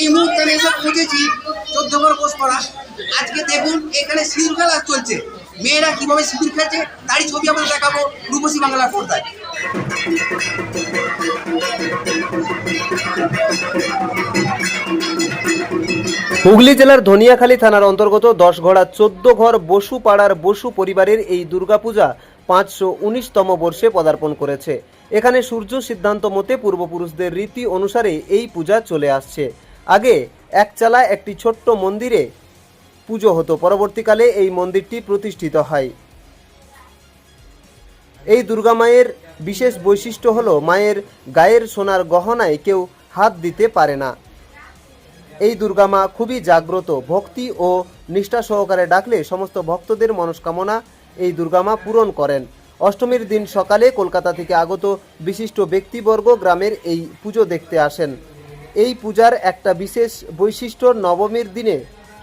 এই মুহূর্তে এসে পৌঁছেছি চোদ্দ ঘর বসপাড়া আজকে দেখুন, এখানে সিঁদুর খেলা চলছে। মেয়েরা কীভাবে সিঁদুর খেলছে, তারই ছবি আমরা দেখাবো রূপসী বাংলার পর্দায়। হুগলি জেলার ধনিয়াখালী থানার অন্তর্গত দশঘড়া চোদ্দ ঘর বসু পাড়ার বসু পরিবারের এই দুর্গাপূজা পাঁচশো উনিশতম বর্ষে পদার্পণ করেছে। এখানে সূর্য সিদ্ধান্ত মতে পূর্বপুরুষদের রীতি অনুসারে এই পূজা চলে আসছে। আগে একচালা একটি ছোট্ট মন্দিরে পুজো হতো। পরবর্তীকালে এই মন্দিরটি প্রতিষ্ঠিত হয়। এই দুর্গা মায়ের বিশেষ বৈশিষ্ট্য হল মায়ের গায়ের সোনার গহনায় কেউ হাত দিতে পারে না। এই দুর্গা মা খুবই জাগ্রত, ভক্তি ও নিষ্ঠা সহকারে ডাকলে সমস্ত ভক্তদের মনস্কামনা এই দুর্গা মা পূরণ করেন। অষ্টমীর দিন সকালে কলকাতা থেকে আগত বিশিষ্ট ব্যক্তিবর্গ গ্রামের এই পুজো দেখতে আসেন। এই পূজার একটা বিশেষ বৈশিষ্ট্য নবমীর দিনে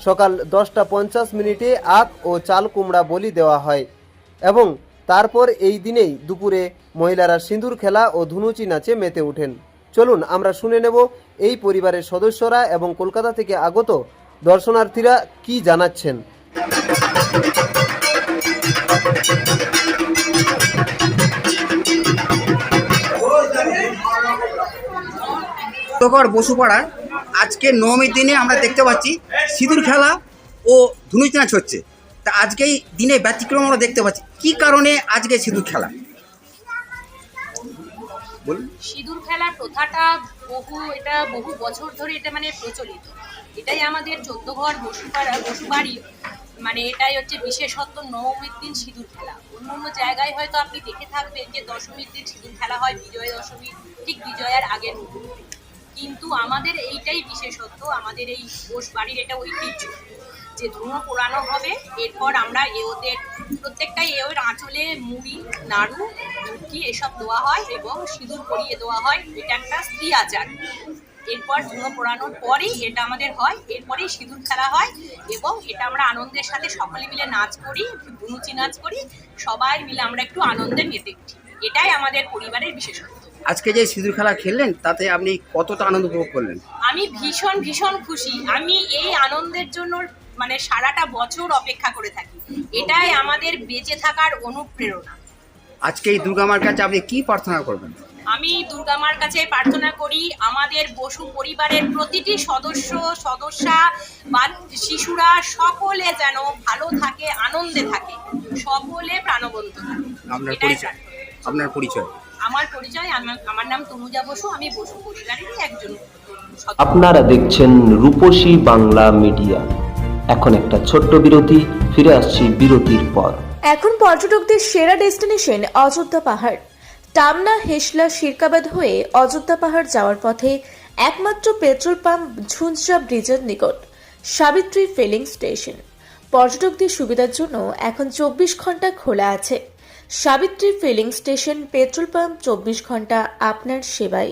সকাল দশটা পঞ্চাশ মিনিটে আখ ও চাল কুমড়া বলি দেওয়া হয় এবং তারপর এই দিনেই দুপুরে মহিলারা সিঁদুর খেলা ও ধুনুচি নাচে মেতে ওঠেন। চলুন আমরা শুনে নেব এই পরিবারের সদস্যরা এবং কলকাতা থেকে আগত দর্শনার্থীরা কি জানাচ্ছেন। চোদ্দঘর বসুপাড়ার আজকে নবমীর দিনে আমরা দেখতে পাচ্ছি সিঁদুর খেলা ও ধনুচ নাচ হচ্ছে। তা আজকেই দিনে ব্যতিক্রম আমরা দেখতে পাচ্ছি। কি কারণে আজকে সিঁদুর খেলা? বলুন। সিঁদুর খেলার প্রথাটা বহু, এটা বহু বছর ধরে এটা মানে প্রচলিত। এটাই আমাদের চোদ্দ ঘর বসুপাড়া, বসুবাড়ি মানে এটাই হচ্ছে বিশেষত্ব নবমীর দিন সিঁদুর খেলা। অন্য অন্য জায়গায় হয়তো আপনি দেখে থাকবেন যে দশমীর দিন সিঁদুর খেলা হয় বিজয়া দশমী ঠিক বিজয়ার আগের কিন্তু আমাদের এইটাই বিশেষত্ব, আমাদের এই বোস বাড়ির এটা ঐতিহ্য যে ধুনো পোড়ানো হবে, এরপর আমরা এ ওদের প্রত্যেকটাই এ ওর আঁচলে মুড়ি, নাড়ু মুরগি এসব দেওয়া হয় এবং সিঁদুর পরিয়ে দেওয়া হয়। এটা একটা স্ত্রী আচার। এরপর ধুনো পোড়ানোর পরেই এটা আমাদের হয়, এরপরেই সিঁদুর খেলা হয় এবং এটা আমরা আনন্দের সাথে সকলে মিলে নাচ করি বুনুচি নাচ করি, সবাই মিলে আমরা একটু আনন্দে মেতে উঠি। এটাই আমাদের পরিবারের বিশেষত্ব। আজকে যে সিঁদুর খেলা খেললেন তাতে আপনি কতটা আনন্দ উপভোগ করলেন? আমি ভীষণ ভীষণ খুশি। আমি এই আনন্দের জন্য মানে সারাটা বছর অপেক্ষা করে থাকি। এটাই আমাদের বেঁচে থাকার অনুপ্রেরণা। আজকে এই দুর্গামার কাছে আপনি কি প্রার্থনা করবেন? আমি দুর্গামার কাছে প্রার্থনা করি আমাদের বসু পরিবারের প্রতিটি সদস্য সদস্যা বা শিশুরা সকলে যেন ভালো থাকে আনন্দে থাকে। সকলে প্রাণবন্ত থাকে। আপনার পরিচয়। আপনার পরিচয়। আমার পরিচয় আমার- আমার নাম তনুজা বসু আমি বসু পরিবারেরই একজন আপনারা দেখছেন রূপসী বাংলা মিডিয়া। এখন একটা ছোট্ট বিরতি ফিরে আসছি বিরতির পর। এখন পর্যটকদের সেরা ডেস্টিনেশন অযোধ্যা পাহাড়। টামনা হেসলা শিরকাবাদ হয়ে অযোধ্যা পাহাড় যাওয়ার পথে একমাত্র পেট্রোল পাম্প ঝুনঝা ব্রিজের নিকট সাবিত্রী ফিলিং স্টেশন। পর্যটকদের সুবিধার জন্য এখন চব্বিশ ঘণ্টা খোলা আছে। Savitri filling station petrol pump চব্বিশ ঘণ্টা আপনার সেবায়।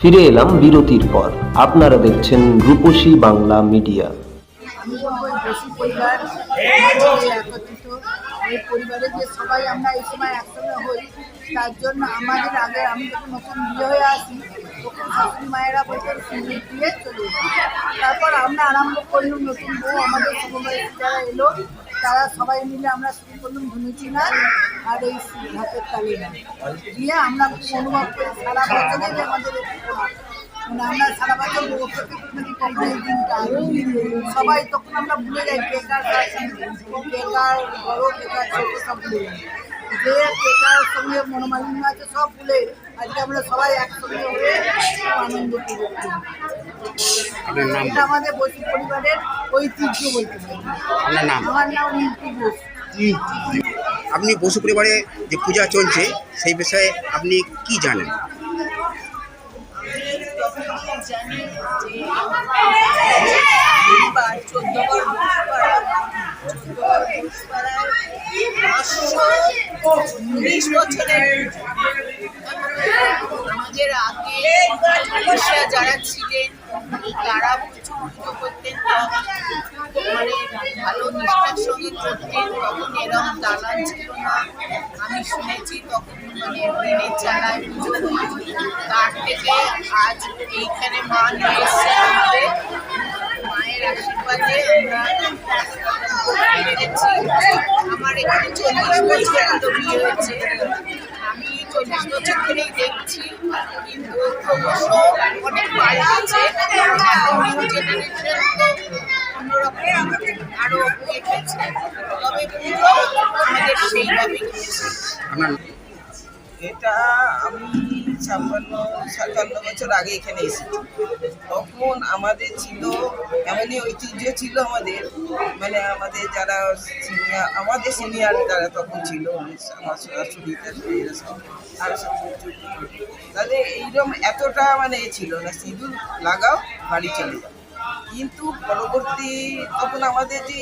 ফিরে এলাম বিরতির পর। আপনারা দেখছেন রূপসী বাংলা মিডিয়া। একত্রিত এই পরিবারে যে সবাই আমরা এই সময় একসঙ্গে হই তার জন্য আমাদের আগে আমি যখন নতুন বিয়ে হয়ে আসি তখন শাশুড়ি মায়েরা বলতেন সিঁদুর দিয়ে চলে তারপর আমরা আরম্ভ করলাম নতুন বউ, আমাদের সমবয়সী যারা এলো, তারা সবাই মিলে আমরা শুরু করলাম ধনুচি নাচ আর এই হাতের তালি দিয়ে আমরা অনুভব করি সারা বছরে যে আমাদের মানে আমরা সারা বছর দিনটা। সবাই তখন আমরা ভুলে যাই বেকার বেকার বড় বেকার ছোট সব ভুলে যাই। যে বেকার সঙ্গে মনোমালিন্য আছে সব ভুলে আজকে আমরা সবাই একসঙ্গে হয়ে আনন্দ উপভোগ করি। এটা আমাদের বসু পরিবারের ঐতিহ্য বলতে পারি। আমার নাম রিঙ্কু ঘোষ। আপনি বসু পরিবারে যে পূজা চলছে সেই বিষয়ে আপনি কি জানেন? বছরের নিজের আগে মনীষা যারা ছিলেন, তারা প্রচুর পুজো করতেন মানে ভালো নিষ্ঠার সঙ্গে করতেন, তখন এরকম দালাল ছিল না। আমি শুনেছি তখন মানে ট্রেনের চালায় পুজো তার থেকে আজ এইখানে মা নিয়ে এসছে মায়ের আশীর্বাদে আমরা আমার এখানে চল্লিশ বছর মতো বিয়ে হয়েছে চল্লিশ বছর ধরেই দেখছি কিন্তু ক্রমশ অনেক পাল্টেছে নিউ জেনারেশন অন্যরকম আরও এগিয়েছে তবে পুজো আমাদের সেইভাবেই এটা ছাপ্পান্ন, সাতান্ন বছর আগে এখানে এসেছি। তখন আমাদের ছিল, এমনই ঐতিহ্য ছিল আমাদের মানে আমাদের যারা সিনিয়র আমাদের সিনিয়র যারা তখন ছিল আমার টাশুড়ি এরা আর তাদের এইরকম এতটা মানে ছিল না, সিঁদুর লাগাও, বাড়ি চলে কিন্তু পরবর্তী তখন আমাদের যে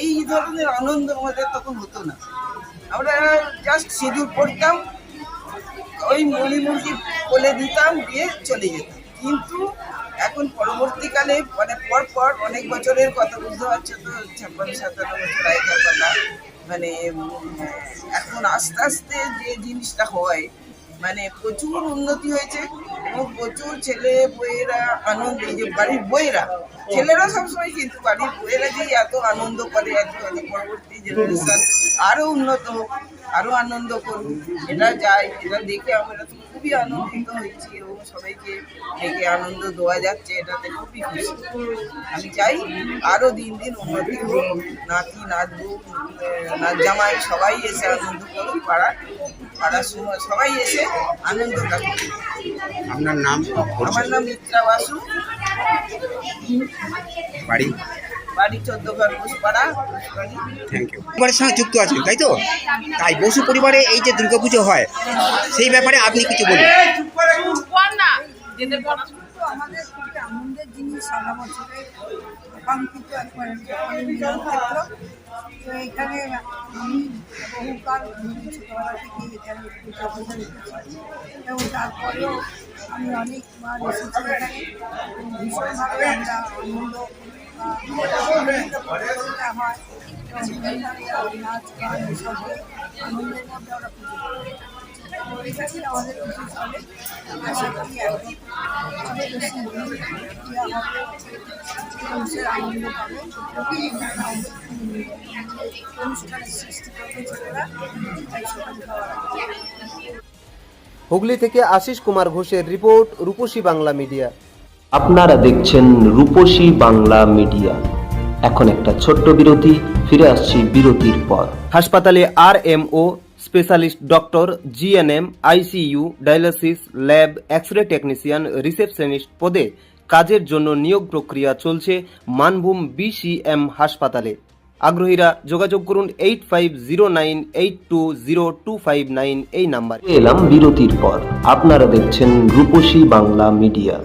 এই ধরনের আনন্দ আমাদের তখন হতো না। আমরা জাস্ট সিঁদুর পড়তাম ওই মুড়ি মুরগি বলে দিতাম দিয়ে চলে যেতাম। কিন্তু এখন পরবর্তীকালে মানে পর পর অনেক বছরের কথা বুঝতে পারছ তো, ছাপ্পান্ন, সাতান্ন বছর আগেকার কথা। মানে এখন আস্তে আস্তে যে জিনিসটা হয় মানে প্রচুর উন্নতি হয়েছে এবং প্রচুর ছেলে বইয়েরা আনন্দ যে বাড়ির বইয়েরা, ছেলেরা সবসময় কিন্তু বাড়ির বইয়েরা যে এত আনন্দ করে, এত পরবর্তী জেনারেশন আরও উন্নত হোক, আরও আনন্দ করুক, এটা যাই এটা দেখে আমরা তো খুবই আনন্দিত হয়েছি এবং সবাইকে ডেকে আনন্দ দেওয়া যাচ্ছে, এটাতে খুবই খুশি। আমি চাই আরও দিন দিন উন্নতি হোক, নাতি, নাতবু নাত জামাই সবাই এসে আনন্দ করুক পাড়া পাড়ার সবাই এসে আনন্দটা আপনার নাম আমার নাম মিত্রা বাসু। বাড়ি? বাড়ি চোদ্দ ঘর ঘোষপাড়া। ঘোষবাড়ি থ্যাংক ইউ পরিবারের সঙ্গে যুক্ত আছেন তাই তো? তাই বসু পরিবারে এই যে দুর্গাপুজো হয় সেই ব্যাপারে আপনি কিছু বলুন। আমাদের খুবই আনন্দের জিনিস সারা বছরে আকাঙ্ক্ষিত একবার একবার মিলন ক্ষেত্র তো এখানে আমি বহুকাল ধরে ছোটবেলা থেকে এখানে পূজা পূজা রেখেছি এবং তারপরেও আমি অনেকবার এসেছি এখানে এবং ভীষণভাবে আমরা আনন্দ আহ, আনন্দিত প্রতিযোগিতা হয় এবং বিভিন্ন নাচ গান এসবে আনন্দের মধ্যে আমরা পুজো করি আমাদের পুজো আশা করি এখন অনেক বেশি দেওয়া মানুষের আনন্দ পাবে অনুষ্ঠানের সৃষ্টি করবে ছেলেরা তাই হুগলি থেকে আশিস কুমার ঘোষের রিপোর্ট রূপসী বাংলা মিডিয়া। আপনারা দেখছেন রূপসী বাংলা মিডিয়া। এখন একটা ছোট্ট বিরতি ফিরে আসছি বিরতির পর। হাসপাতালে R M O specialist doctor GNM ICU dialysis, lab X ray technician receptionist পদে কাজের জন্য নিয়োগ প্রক্রিয়া চলছে মানভূম বিসিএম হাসপাতালে। আগ্রহীরা যোগাযোগ করুন eight five zero nine eight two zero two five nine এই নাম্বার। এলাম বিরতির পর। আপনারা দেখছেন রূপসী বাংলা মিডিয়া।